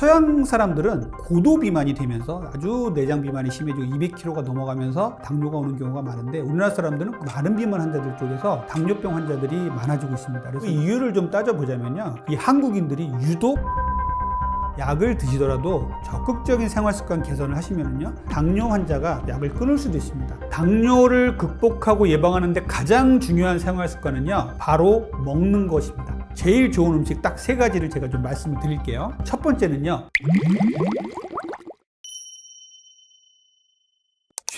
서양 사람들은 고도 비만이 되면서 아주 내장 비만이 심해지고 200kg가 넘어가면서 당뇨가 오는 경우가 많은데 우리나라 사람들은 마른 비만 환자들 쪽에서 당뇨병 환자들이 많아지고 있습니다. 그래서 이 이유를 좀 따져보자면요. 이 한국인들이 유독 약을 드시더라도 적극적인 생활 습관 개선을 하시면요 당뇨 환자가 약을 끊을 수도 있습니다. 당뇨를 극복하고 예방하는데 가장 중요한 생활 습관은요 바로 먹는 것입니다. 제일 좋은 음식 딱 세 가지를 제가 좀 말씀을 드릴게요. 첫 번째는요.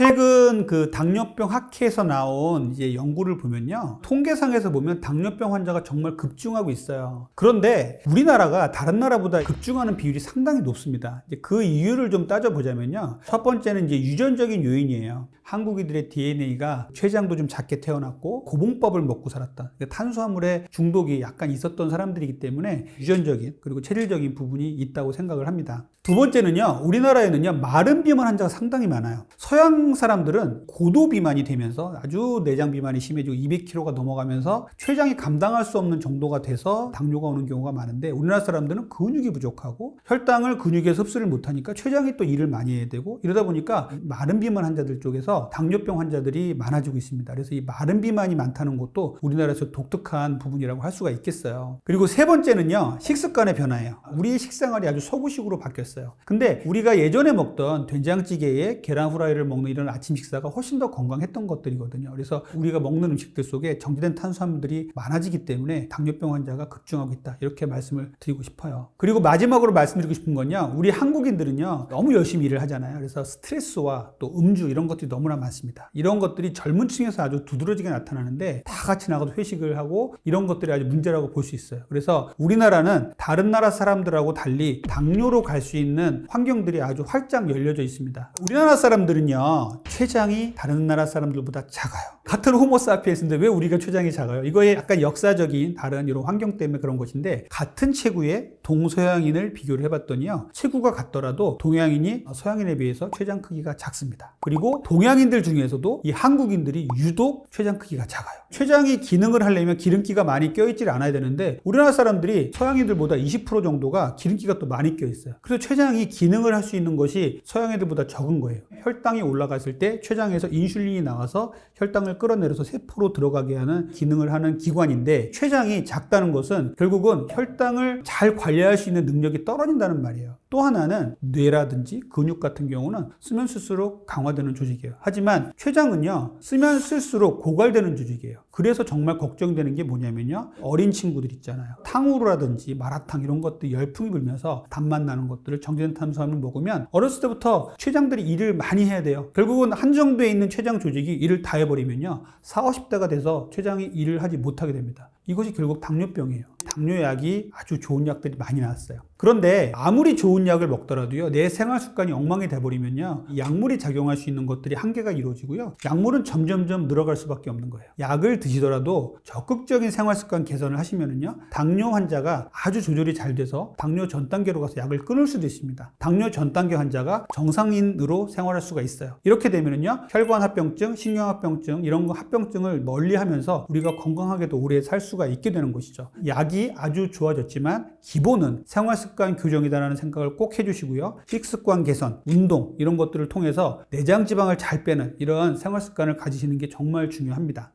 최근 그 당뇨병 학회에서 나온 이제 연구를 보면요. 통계상에서 보면 당뇨병 환자가 정말 급증하고 있어요. 그런데 우리나라가 다른 나라보다 급증하는 비율이 상당히 높습니다. 그 이유를 좀 따져보자면요. 첫 번째는 이제 유전적인 요인이에요. 한국인들의 DNA가 췌장도 좀 작게 태어났고 고봉밥을 먹고 살았다. 그러니까 탄수화물에 중독이 약간 있었던 사람들이기 때문에 유전적인 그리고 체질적인 부분이 있다고 생각을 합니다. 두 번째는요, 우리나라에는요, 마른 비만 환자가 상당히 많아요. 서양 사람들은 고도 비만이 되면서 아주 내장 비만이 심해지고 200kg가 넘어가면서 췌장이 감당할 수 없는 정도가 돼서 당뇨가 오는 경우가 많은데 우리나라 사람들은 근육이 부족하고 혈당을 근육에서 흡수를 못하니까 췌장이 또 일을 많이 해야 되고 이러다 보니까 마른 비만 환자들 쪽에서 당뇨병 환자들이 많아지고 있습니다. 그래서 이 마른 비만이 많다는 것도 우리나라에서 독특한 부분이라고 할 수가 있겠어요. 그리고 세 번째는요, 식습관의 변화예요. 우리의 식생활이 아주 서구식으로 바뀌었어요. 근데 우리가 예전에 먹던 된장찌개에 계란 후라이를 먹는 이런 아침 식사가 훨씬 더 건강했던 것들이거든요. 그래서 우리가 먹는 음식들 속에 정제된 탄수화물들이 많아지기 때문에 당뇨병 환자가 급증하고 있다. 이렇게 말씀을 드리고 싶어요. 그리고 마지막으로 말씀드리고 싶은 건요. 우리 한국인들은요. 너무 열심히 일을 하잖아요. 그래서 스트레스와 또 음주 이런 것들이 너무나 많습니다. 이런 것들이 젊은 층에서 아주 두드러지게 나타나는데 다 같이 나가서 회식을 하고 이런 것들이 아주 문제라고 볼 수 있어요. 그래서 우리나라는 다른 나라 사람들하고 달리 당뇨로 갈 수 있는 환경들이 아주 활짝 열려져 있습니다. 우리나라 사람들은요, 췌장이 다른 나라 사람들보다 작아요. 같은 호모사피엔스인데 왜 우리가 췌장이 작아요? 이거에 약간 역사적인 다른 이런 환경 때문에 그런 것인데 같은 체구의 동서양인을 비교를 해봤더니요, 체구가 같더라도 동양인이 서양인에 비해서 췌장 크기가 작습니다. 그리고 동양인들 중에서도 이 한국인들이 유독 췌장 크기가 작아요. 췌장이 기능을 하려면 기름기가 많이 껴있질 않아야 되는데 우리나라 사람들이 서양인들보다 20% 정도가 기름기가 또 많이 껴있어요. 그래서 췌장이 기능을 할 수 있는 것이 서양인들보다 적은 거예요. 혈당이 올라 갔을 때 췌장에서 인슐린이 나와서 혈당을 끌어내려서 세포로 들어가게 하는 기능을 하는 기관인데 췌장이 작다는 것은 결국은 혈당을 잘 관리할 수 있는 능력이 떨어진다는 말이에요. 또 하나는 뇌라든지 근육 같은 경우는 쓰면 쓸수록 강화되는 조직이에요. 하지만 췌장은요, 쓰면 쓸수록 고갈되는 조직이에요. 그래서 정말 걱정되는 게 뭐냐면요, 어린 친구들 있잖아요. 탕후루라든지 마라탕 이런 것들 열풍이 불면서 단맛 나는 것들을 정제된 탄수화물 먹으면 어렸을 때부터 췌장들이 일을 많이 해야 돼요. 결국은 한정돼 있는 췌장 조직이 일을 다 해버리면요, 4, 50대가 돼서 췌장이 일을 하지 못하게 됩니다. 이것이 결국 당뇨병이에요. 당뇨약이 아주 좋은 약들이 많이 나왔어요. 그런데 아무리 좋은 약을 먹더라도요, 내 생활 습관이 엉망이 돼버리면요, 이 약물이 작용할 수 있는 것들이 한계가 이루어지고요, 약물은 점점점 늘어갈 수밖에 없는 거예요. 약을 드시더라도 적극적인 생활 습관 개선을 하시면은요, 당뇨 환자가 아주 조절이 잘 돼서 당뇨 전 단계로 가서 약을 끊을 수도 있습니다. 당뇨 전 단계 환자가 정상인으로 생활할 수가 있어요. 이렇게 되면은요, 혈관 합병증, 신경 합병증 이런 거 합병증을 멀리하면서 우리가 건강하게도 오래 살 수가 있게 되는 것이죠. 약이 아주 좋아졌지만 기본은 생활 습관 교정이다라는 생각을 꼭 해주시고요. 식습관 개선, 운동 이런 것들을 통해서 내장 지방을 잘 빼는 이런 생활 습관을 가지시는 게 정말 중요합니다.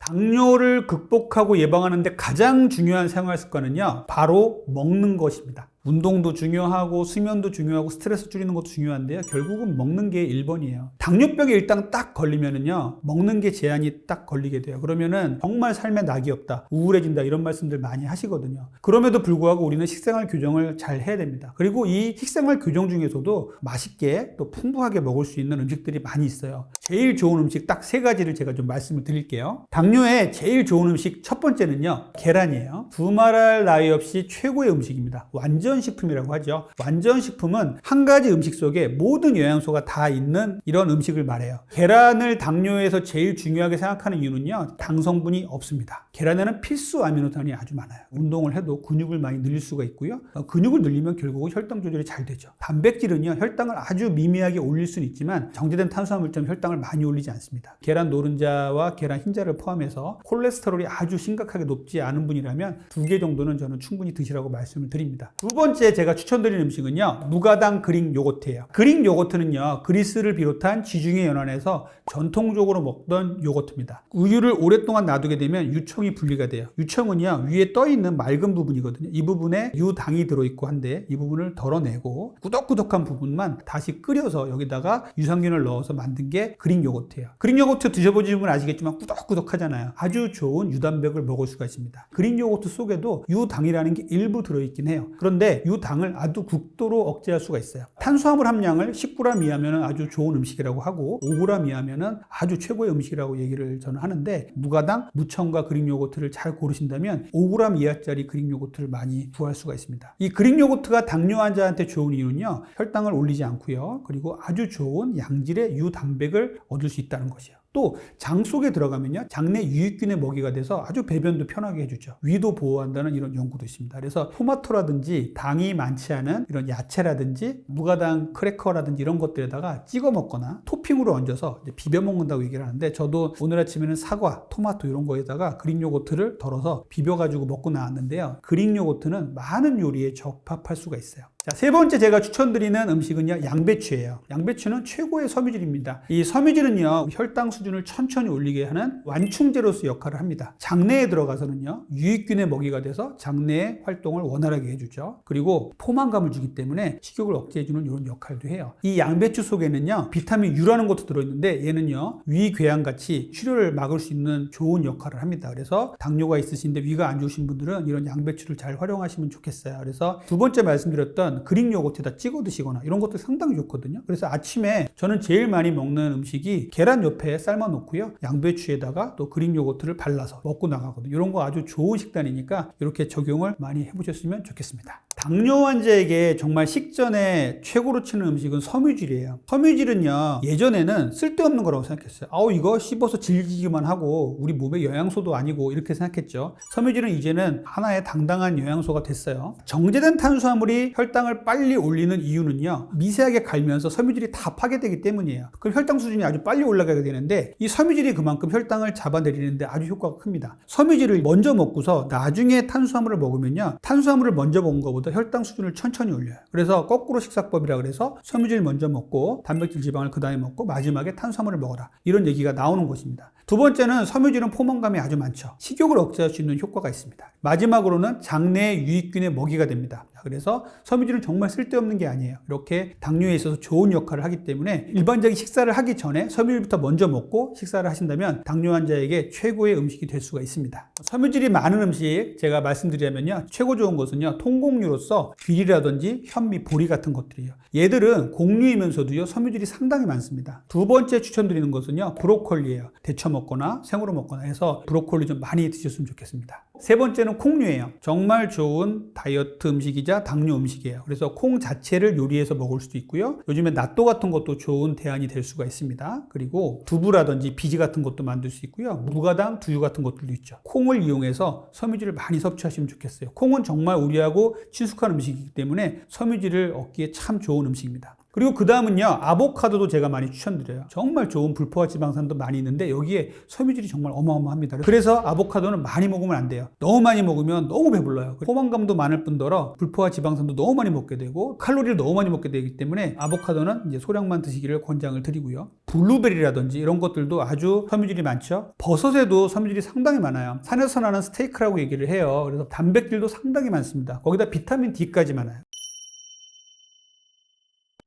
당뇨를 극복하고 예방하는데 가장 중요한 생활 습관은요, 바로 먹는 것입니다. 운동도 중요하고 수면도 중요하고 스트레스 줄이는 것도 중요한데요. 결국은 먹는 게 1번이에요. 당뇨병에 일단 딱 걸리면은요. 먹는 게 제한이 딱 걸리게 돼요. 그러면은 정말 삶에 낙이 없다. 우울해진다. 이런 말씀들 많이 하시거든요. 그럼에도 불구하고 우리는 식생활 교정을 잘 해야 됩니다. 그리고 이 식생활 교정 중에서도 맛있게 또 풍부하게 먹을 수 있는 음식들이 많이 있어요. 제일 좋은 음식 딱 세 가지를 제가 좀 말씀을 드릴게요. 당뇨에 제일 좋은 음식 첫 번째는요. 계란이에요. 두말할 나위 없이 최고의 음식입니다. 완전 완전식품이라고 하죠. 완전식품은 한 가지 음식 속에 모든 영양소가 다 있는 이런 음식을 말해요. 계란을 당뇨에서 제일 중요하게 생각하는 이유는요. 당 성분이 없습니다. 계란에는 필수 아미노산이 아주 많아요. 운동을 해도 근육을 많이 늘릴 수가 있고요. 어, 근육을 늘리면 결국은 혈당 조절이 잘 되죠. 단백질은요. 혈당을 아주 미미하게 올릴 수는 있지만 정제된 탄수화물 때문에 혈당을 많이 올리지 않습니다. 계란 노른자와 계란 흰자를 포함해서 콜레스테롤이 아주 심각하게 높지 않은 분이라면 두 개 정도는 저는 충분히 드시라고 말씀을 드립니다. 두번 째 제가 추천드리는 음식은요. 무가당 그릭 요거트예요. 그릭 요거트는요. 그리스를 비롯한 지중해 연안에서 전통적으로 먹던 요거트입니다. 우유를 오랫동안 놔두게 되면 유청이 분리가 돼요. 유청은요. 위에 떠 있는 맑은 부분이거든요. 이 부분에 유당이 들어 있고 한데 이 부분을 덜어내고 꾸덕꾸덕한 부분만 다시 끓여서 여기다가 유산균을 넣어서 만든 게 그릭 요거트예요. 그릭 요거트 드셔보신 분 아시겠지만 꾸덕꾸덕하잖아요. 아주 좋은 유단백을 먹을 수가 있습니다. 그릭 요거트 속에도 유당이라는 게 일부 들어 있긴 해요. 그런데 유당을 아주 극도로 억제할 수가 있어요. 탄수화물 함량을 10g 이하면 아주 좋은 음식이라고 하고 5g 이하면 아주 최고의 음식이라고 얘기를 저는 하는데 무가당, 무청과 그릭 요거트를 잘 고르신다면 5g 이하짜리 그릭 요거트를 많이 구할 수가 있습니다. 이 그릭 요거트가 당뇨 환자한테 좋은 이유는요. 혈당을 올리지 않고요. 그리고 아주 좋은 양질의 유당백을 얻을 수 있다는 것이요. 또 장 속에 들어가면요. 장내 유익균의 먹이가 돼서 아주 배변도 편하게 해주죠. 위도 보호한다는 이런 연구도 있습니다. 그래서 토마토라든지 당이 많지 않은 이런 야채라든지 무가당 크래커라든지 이런 것들에다가 찍어 먹거나 토핑으로 얹어서 비벼 먹는다고 얘기를 하는데 저도 오늘 아침에는 사과 토마토 이런 거에다가 그릭 요거트를 덜어서 비벼 가지고 먹고 나왔는데요. 그릭 요거트는 많은 요리에 적합할 수가 있어요 자, 세 번째 제가 추천드리는 음식은요, 양배추예요. 양배추는 최고의 섬유질입니다. 이 섬유질은요, 혈당 수준을 천천히 올리게 하는 완충제로서 역할을 합니다. 장내에 들어가서는요, 유익균의 먹이가 돼서 장내의 활동을 원활하게 해주죠. 그리고 포만감을 주기 때문에 식욕을 억제해주는 이런 역할도 해요. 이 양배추 속에는요, 비타민 U라는 것도 들어있는데 얘는요, 위궤양 같이 출혈을 막을 수 있는 좋은 역할을 합니다. 그래서 당뇨가 있으신데 위가 안 좋으신 분들은 이런 양배추를 잘 활용하시면 좋겠어요. 그래서 두 번째 말씀드렸던 그릭 요거트에다 찍어 드시거나 이런 것도 상당히 좋거든요. 그래서 아침에 저는 제일 많이 먹는 음식이 계란 옆에 삶아 놓고요. 양배추에다가 또 그릭 요거트를 발라서 먹고 나가거든요. 이런 거 아주 좋은 식단이니까 이렇게 적용을 많이 해보셨으면 좋겠습니다. 당뇨 환자에게 정말 식전에 최고로 치는 음식은 섬유질이에요. 섬유질은요, 예전에는 쓸데없는 거라고 생각했어요. 아우, 이거 씹어서 질기기만 하고 우리 몸에 영양소도 아니고 이렇게 생각했죠. 섬유질은 이제는 하나의 당당한 영양소가 됐어요. 정제된 탄수화물이 혈당 을 빨리 올리는 이유는요, 미세하게 갈면서 섬유질이 다 파괴되기 때문이에요. 그럼 혈당 수준이 아주 빨리 올라가게 되는데 이 섬유질이 그만큼 혈당을 잡아내리는데 아주 효과가 큽니다. 섬유질을 먼저 먹고서 나중에 탄수화물을 먹으면요, 탄수화물을 먼저 먹은 것보다 혈당 수준을 천천히 올려요. 그래서 거꾸로 식사법이라 그래서 섬유질 먼저 먹고 단백질 지방을 그 다음에 먹고 마지막에 탄수화물을 먹어라. 이런 얘기가 나오는 것입니다. 두 번째는 섬유질은 포만감이 아주 많죠. 식욕을 억제할 수 있는 효과가 있습니다. 마지막으로는 장내 유익균의 먹이가 됩니다. 그래서 섬유질은 정말 쓸데없는 게 아니에요. 이렇게 당뇨에 있어서 좋은 역할을 하기 때문에 일반적인 식사를 하기 전에 섬유질부터 먼저 먹고 식사를 하신다면 당뇨 환자에게 최고의 음식이 될 수가 있습니다. 섬유질이 많은 음식 제가 말씀드리자면요. 최고 좋은 것은요. 통곡류로서 귀리라든지 현미, 보리 같은 것들이에요. 얘들은 곡류이면서도요. 섬유질이 상당히 많습니다. 두 번째 추천드리는 것은요. 브로콜리예요. 데쳐 먹거나 생으로 먹거나 해서 브로콜리 좀 많이 드셨으면 좋겠습니다. 세 번째는 콩류예요. 정말 좋은 다이어트 음식이자 당뇨 음식이에요. 그래서 콩 자체를 요리해서 먹을 수도 있고요. 요즘에 낫또 같은 것도 좋은 대안이 될 수가 있습니다. 그리고 두부라든지 비지 같은 것도 만들 수 있고요. 무가당, 두유 같은 것들도 있죠. 콩을 이용해서 섬유질을 많이 섭취하시면 좋겠어요. 콩은 정말 우리하고 친숙한 음식이기 때문에 섬유질을 얻기에 참 좋은 음식입니다. 그리고 그 다음은요, 아보카도도 제가 많이 추천드려요. 정말 좋은 불포화 지방산도 많이 있는데 여기에 섬유질이 정말 어마어마합니다. 그래서 아보카도는 많이 먹으면 안 돼요. 너무 많이 먹으면 너무 배불러요. 포만감도 많을 뿐더러 불포화 지방산도 너무 많이 먹게 되고 칼로리를 너무 많이 먹게 되기 때문에 아보카도는 이제 소량만 드시기를 권장을 드리고요. 블루베리라든지 이런 것들도 아주 섬유질이 많죠. 버섯에도 섬유질이 상당히 많아요. 산에서 나는 스테이크라고 얘기를 해요. 그래서 단백질도 상당히 많습니다. 거기다 비타민 D까지 많아요.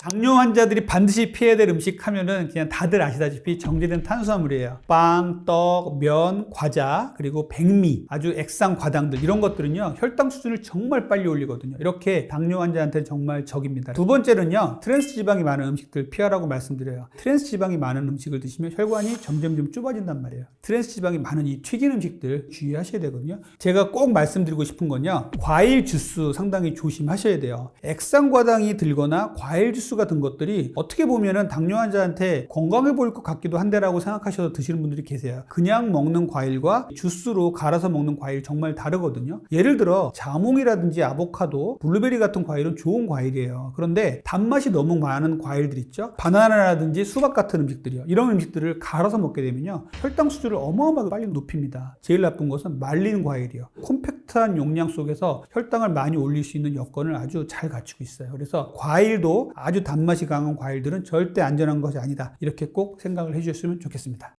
당뇨 환자들이 반드시 피해야 될 음식 하면은 그냥 다들 아시다시피 정제된 탄수화물이에요. 빵, 떡, 면, 과자, 그리고 백미, 아주 액상 과당들 이런 것들은요. 혈당 수준을 정말 빨리 올리거든요. 이렇게 당뇨 환자한테 정말 적입니다. 두 번째는요. 트랜스 지방이 많은 음식들 피하라고 말씀드려요. 트랜스 지방이 많은 음식을 드시면 혈관이 점점점 좁아진단 말이에요. 트랜스 지방이 많은 이 튀긴 음식들 주의하셔야 되거든요. 제가 꼭 말씀드리고 싶은 건요. 과일 주스 상당히 조심하셔야 돼요. 액상 과당이 들거나 과일 주스 가 든 것들이 어떻게 보면은 당뇨 환자한테 건강해 보일 것 같기도 한데라고 생각하셔서 드시는 분들이 계세요. 그냥 먹는 과일과 주스로 갈아서 먹는 과일 정말 다르거든요. 예를 들어 자몽이라든지 아보카도, 블루베리 같은 과일은 좋은 과일이에요. 그런데 단맛이 너무 많은 과일들 있죠. 바나나라든지 수박 같은 음식들이요. 이런 음식들을 갈아서 먹게 되면요. 혈당 수준을 어마어마하게 빨리 높입니다. 제일 나쁜 것은 말린 과일이요. 콤팩트한 용량 속에서 혈당을 많이 올릴 수 있는 여건을 아주 잘 갖추고 있어요. 그래서 과일도 아주 단맛이 강한 과일들은 절대 안전한 것이 아니다. 이렇게 꼭 생각을 해주셨으면 좋겠습니다.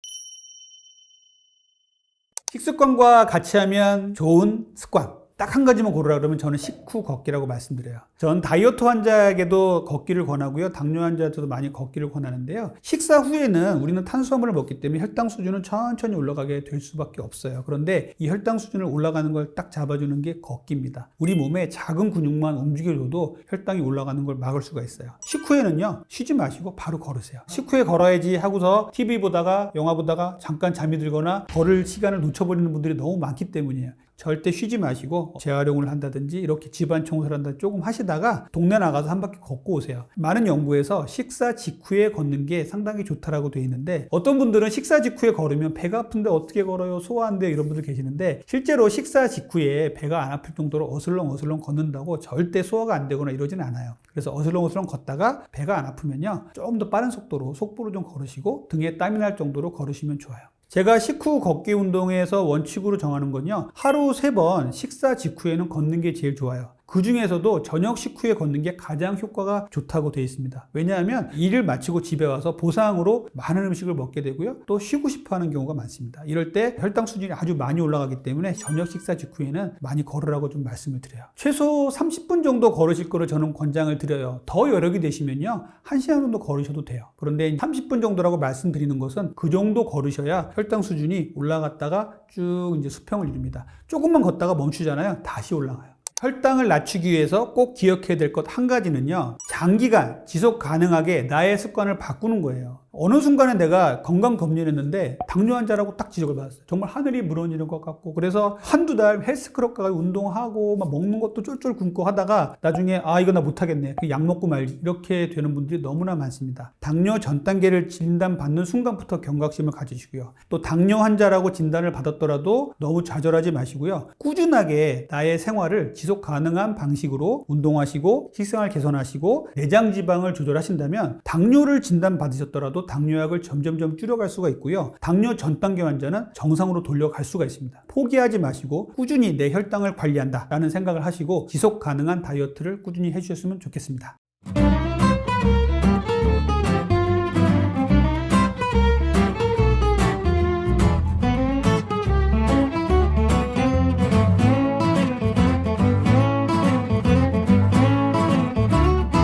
식습관과 같이 하면 좋은 습관. 딱 한 가지만 고르라 그러면 저는 식후 걷기라고 말씀드려요. 전 다이어트 환자에게도 걷기를 권하고요. 당뇨 환자한테도 많이 걷기를 권하는데요. 식사 후에는 우리는 탄수화물을 먹기 때문에 혈당 수준은 천천히 올라가게 될 수밖에 없어요. 그런데 이 혈당 수준을 올라가는 걸 딱 잡아주는 게 걷기입니다. 우리 몸에 작은 근육만 움직여줘도 혈당이 올라가는 걸 막을 수가 있어요. 식후에는요, 쉬지 마시고 바로 걸으세요. 식후에 걸어야지 하고서 TV 보다가 영화 보다가 잠깐 잠이 들거나 걸을 시간을 놓쳐버리는 분들이 너무 많기 때문이에요. 절대 쉬지 마시고 재활용을 한다든지 이렇게 집안 청소를 한다 조금 하시다가 동네 나가서 한 바퀴 걷고 오세요. 많은 연구에서 식사 직후에 걷는 게 상당히 좋다라고 되어 있는데 어떤 분들은 식사 직후에 걸으면 배가 아픈데 어떻게 걸어요? 소화한대 이런 분들 계시는데 실제로 식사 직후에 배가 안 아플 정도로 어슬렁 어슬렁 걷는다고 절대 소화가 안 되거나 이러진 않아요. 그래서 어슬렁 어슬렁 걷다가 배가 안 아프면요. 조금 더 빠른 속도로 속보로 좀 걸으시고 등에 땀이 날 정도로 걸으시면 좋아요. 제가 식후 걷기 운동에서 원칙으로 정하는 건요. 하루 세 번 식사 직후에는 걷는 게 제일 좋아요. 그 중에서도 저녁 식후에 걷는 게 가장 효과가 좋다고 되어 있습니다. 왜냐하면 일을 마치고 집에 와서 보상으로 많은 음식을 먹게 되고요. 또 쉬고 싶어 하는 경우가 많습니다. 이럴 때 혈당 수준이 아주 많이 올라가기 때문에 저녁 식사 직후에는 많이 걸으라고 좀 말씀을 드려요. 최소 30분 정도 걸으실 거를 저는 권장을 드려요. 더 여력이 되시면요. 1시간 정도 걸으셔도 돼요. 그런데 30분 정도라고 말씀드리는 것은 그 정도 걸으셔야 혈당 수준이 올라갔다가 쭉 이제 수평을 이룹니다. 조금만 걷다가 멈추잖아요. 다시 올라가요. 혈당을 낮추기 위해서 꼭 기억해야 될 것 한 가지는요. 장기간 지속 가능하게 나의 습관을 바꾸는 거예요. 어느 순간에 내가 건강 검진을 했는데 당뇨 환자라고 딱 지적을 받았어요. 정말 하늘이 무너지는 것 같고 그래서 한두 달 헬스클럽 가서 운동하고 막 먹는 것도 쫄쫄 굶고 하다가 나중에 아 이거 나 못하겠네. 그약 먹고 말지 이렇게 되는 분들이 너무나 많습니다. 당뇨 전 단계를 진단 받는 순간부터 경각심을 가지시고요. 또 당뇨 환자라고 진단을 받았더라도 너무 좌절하지 마시고요. 꾸준하게 나의 생활을 지속 가능한 방식으로 운동하시고 식생활 개선하시고 내장 지방을 조절하신다면 당뇨를 진단 받으셨더라 도 당뇨약을 점점점 줄여갈 수가 있고요. 당뇨 전 단계 환자는 정상으로 돌려갈 수가 있습니다. 포기하지 마시고 꾸준히 내 혈당을 관리한다 라는 생각을 하시고 지속 가능한 다이어트를 꾸준히 해주셨으면 좋겠습니다.